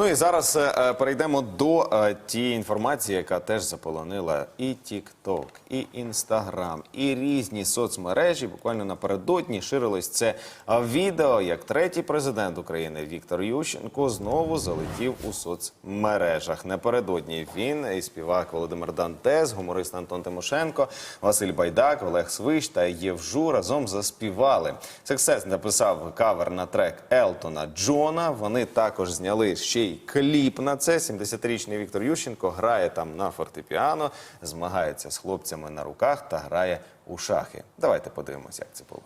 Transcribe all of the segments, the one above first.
Ну і зараз е, е, перейдемо до е, тієї інформації, яка теж заполонила і TikTok, і Instagram, і різні соцмережі. Буквально напередодні ширилось це відео, як третій президент України Віктор Ющенко знову залетів у соцмережах. Напередодні він і співак Володимир Дантес, гуморист Антон Тимошенко, Василь Байдак, Олег Свищ та Євжу разом заспівали. Сексес написав кавер на трек Елтона Джона. Вони також зняли ще й кліп на це. 70-річний Віктор Ющенко грає там на фортепіано, змагається з хлопцями на руках та грає у шахи. Давайте подивимося, як це було.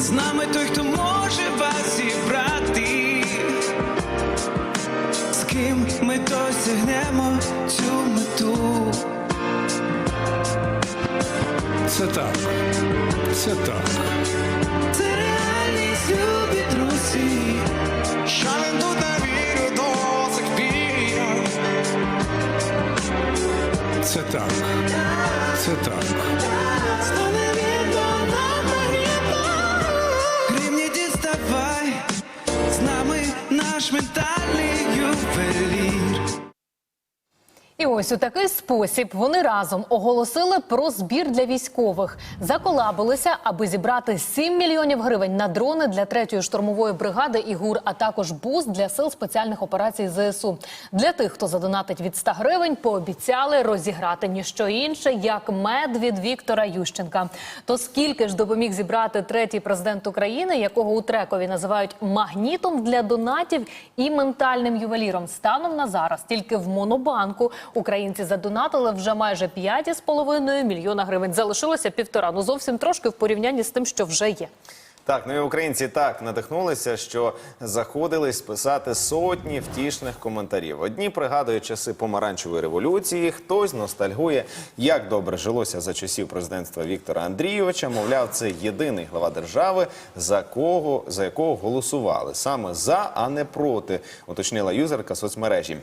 З нами той, хто може вас зібрати, з ким ми досягнемо цю мету. Це так. Це так. Це реальність, любі друзі. Це так. Це так. І ось у такий спосіб вони разом оголосили про збір для військових. Заколабилися, аби зібрати 7 мільйонів гривень на дрони для третьої штурмової бригади ІГУР, а також буст для сил спеціальних операцій ЗСУ. Для тих, хто задонатить від 100 гривень, пообіцяли розіграти ніщо інше, як мед від Віктора Ющенка. То скільки ж допоміг зібрати третій президент України, якого у трекові називають магнітом для донатів і ментальним ювеліром? Станом на зараз тільки в монобанку українці задонатили вже майже 5,5 мільйона гривень. Залишилося півтора. Ну зовсім трошки в порівнянні з тим, що вже є. Так, ну і українці так надихнулися, що заходились писати сотні втішних коментарів. Одні пригадують часи помаранчевої революції, хтось ностальгує, як добре жилося за часів президентства Віктора Андрійовича. Мовляв, це єдиний глава держави, за кого за якого голосували саме за, а не проти, уточнила юзерка соцмережі.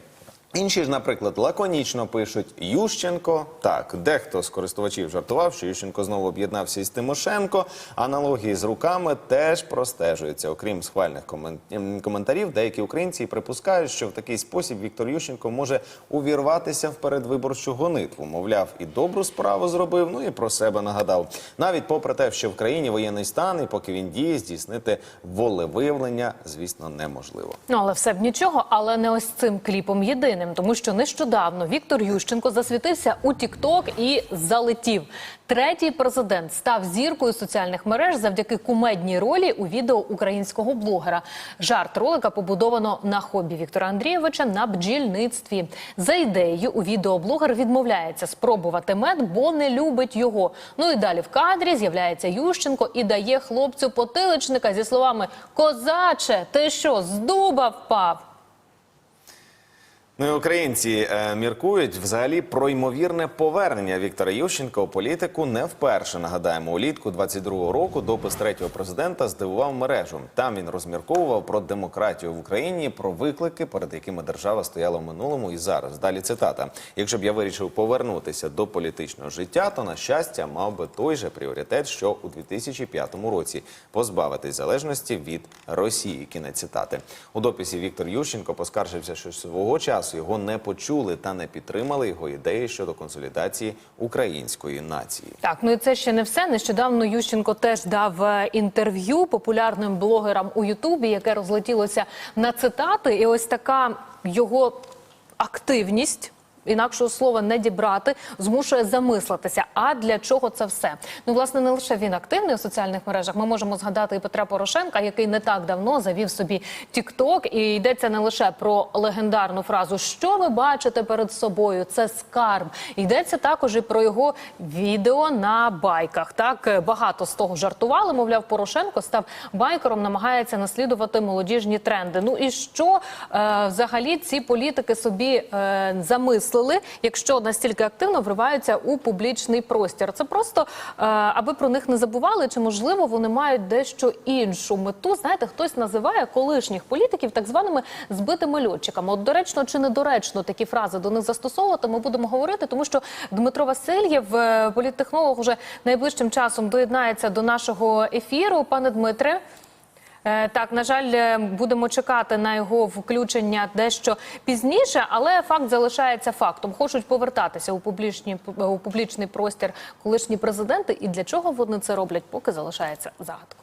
Інші ж, наприклад, лаконічно пишуть Ющенко. Так, дехто з користувачів жартував, що Ющенко знову об'єднався із Тимошенко. Аналогії з руками теж простежуються. Окрім схвальних ем, коментарів, деякі українці припускають, що в такий спосіб Віктор Ющенко може увірватися в передвиборчу гонитву. Мовляв, і добру справу зробив, ну і про себе нагадав. Навіть попри те, що в країні воєнний стан, і поки він діє, здійснити волевиявлення, звісно, неможливо. Ну але все б нічого, але не ось цим кліпом єдиним, тому що нещодавно Віктор Ющенко засвітився у Тікток і залетів. Третій президент став зіркою соціальних мереж завдяки кумедній ролі у відео українського блогера. Жарт ролика побудовано на хобі Віктора Андрійовича на бджільництві. За ідеєю, у відео блогер відмовляється спробувати мед, бо не любить його. Ну і далі в кадрі з'являється Ющенко і дає хлопцю потиличника зі словами Козаче, ти що, з дуба впав? Ну і українці е, міркують взагалі про ймовірне повернення Віктора Ющенка у політику не вперше. Нагадаємо, улітку 22-го року допис третього президента здивував мережу. Там він розмірковував про демократію в Україні, про виклики, перед якими держава стояла в минулому і зараз. Далі цитата: якщо б я вирішив повернутися до політичного життя, то на щастя мав би той же пріоритет, що у 2005 році позбавитись залежності від Росії. Кінець цитати у дописі Віктор Ющенко поскаржився, що свого часу його не почули та не підтримали його ідеї щодо консолідації української нації. Так, ну і це ще не все. Нещодавно Ющенко теж дав е, інтерв'ю популярним блогерам у Ютубі, яке розлетілося на цитати. І ось така його активність. Інакшого слова не дібрати змушує замислитися. А для чого це все? Ну, власне, не лише він активний у соціальних мережах. Ми можемо згадати і Петра Порошенка, який не так давно завів собі Тікток. І йдеться не лише про легендарну фразу Що ви бачите перед собою? Це скарб. Йдеться також і про його відео на байках. Так е, багато з того жартували. Мовляв, Порошенко став байкером, намагається наслідувати молодіжні тренди. Ну і що е, взагалі ці політики собі е, замислили, якщо настільки активно вриваються у публічний простір? Це просто е, аби про них не забували, чи можливо вони мають дещо іншу мету. Знаєте, хтось називає колишніх політиків так званими збитими льотчиками. От доречно чи недоречно такі фрази до них застосовувати, ми будемо говорити, тому що Дмитро Васильєв, е, політтехнолог, уже найближчим часом доєднається до нашого ефіру. Пане Дмитре. Е, Так, на жаль, е, будемо чекати на його включення дещо пізніше, але факт залишається фактом. Хочуть повертатися у публічні у публічний простір колишні президенти. І для чого вони це роблять, поки залишається загадкою.